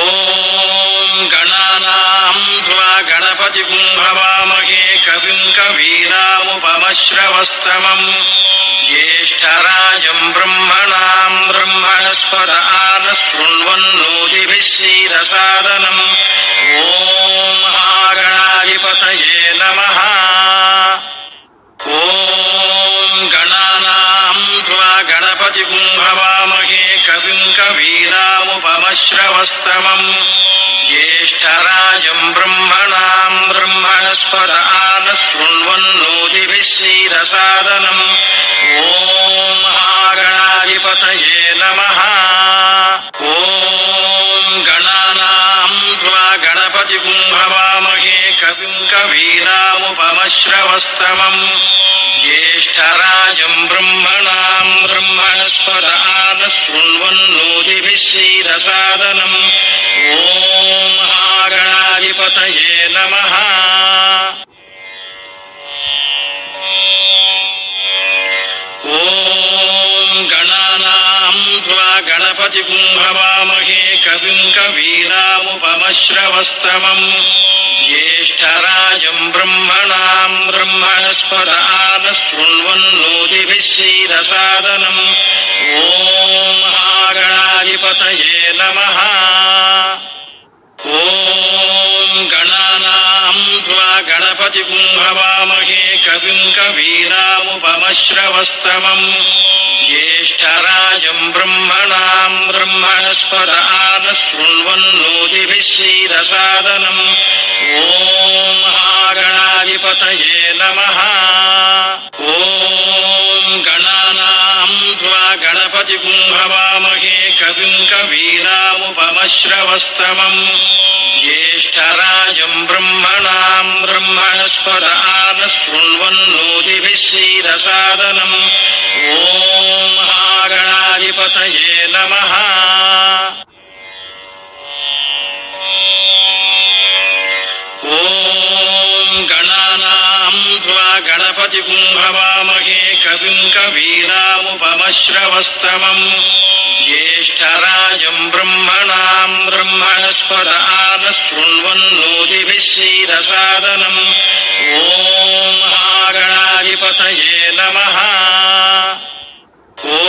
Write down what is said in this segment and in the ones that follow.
ॐ गणानां त्वा गणपतिगुं हवामहे कविं कवीनामुपमश्रवस्तमम् ज्येष्ठराजं ब्रह्मणां ब्रह्मणस्पद आनः शृण्वन्नोतिभिः श्रीरसादनम् ॐ महागणाधिपतये नमः ॐ गणानां त्वा गणपतिगुं हवामहे మహే కవిం కవీనాముపమశ్రవస్తమం జ్యేష్టరాజం బ్రహ్మణాం బ్రహ్మణస్పద ఆన శృణ్వన్నోదిభిశ్రీరసాదనం ఓం మహాగణాధిపతయే నమ. ఓం గణానాం త్వా గణపతి కుంభవామహే కవిం కవీనాముపమశ్రవస్తమం జ్యేష్టరాజం బ్రహ్మణాం బ్రహ్మణస్పద आनः शृण्वन्नोतिभिः श्रीरसादनम् ॐ महागणाधिपतये नमः ॐ गणानां त्वा गणपतिगुं हवामहे कविं कवीनामुपमश्रवस्तमम् ज्येष्ठराजं ब्रह्मणां ब्रह्मणस्पद आनः शृण्वन्नोतिभिः श्रीरसादनम् గణాధిపతయే నమ. ఓం గణానాం త్వా గణపతి కుంభవామహే కవిం కవీనాముపమశ్రవస్తమం. జ్యేష్ఠరాజం బ్రహ్మణాం బ్రహ్మణస్పద ఆన శృణ్వన్నోదిభిశ్రీరసాదనం ఓం మహాగణాధిపతయే गणपतिगुं हवामहे कविं कवीनामुपमश्रवस्तमम् ज्येष्ठराजं ब्रह्मणां ब्रह्मणस्पद आनः शृण्वन्नोतिभिः श्रीरसादनम् ॐ त्वा गणपतिगुं हवामहे कविं कवीनामुपमश्रवस्तमम् ज्येष्ठराजं ब्रह्मणां ब्रह्मणस्पद आनः शृण्वन्नोतिभिः श्रीरसादनम् ॐ महागणाधिपतये नमः ॐ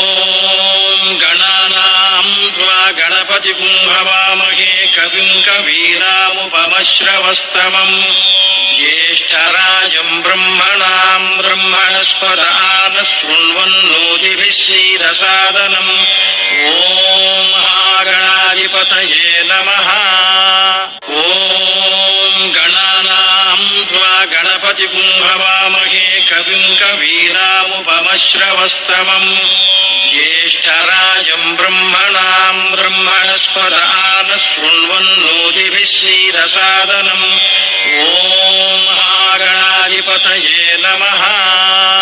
गणानां त्वा गणपतिगुं हवामहे कविं कवीनामुपमश्रवस्तमम् ज्येष्ठराजं ब्रह्मणां वनस्पत आनः शृण्वन्नोदिभिः क्षीरसादनम् ॐ महागणाधिपतये नमः ॐ गणानाम् त्वा गणपतिपुम् भवामहे कविम् कवीनामुपमश्रवस्तमम् ज्येष्ठराजम् ब्रह्मणाम् ब्रह्मणस्पद आनः शृण्वन्नोदिभिः क्षीरसादनम् ॐ महागणाधिपतये नमः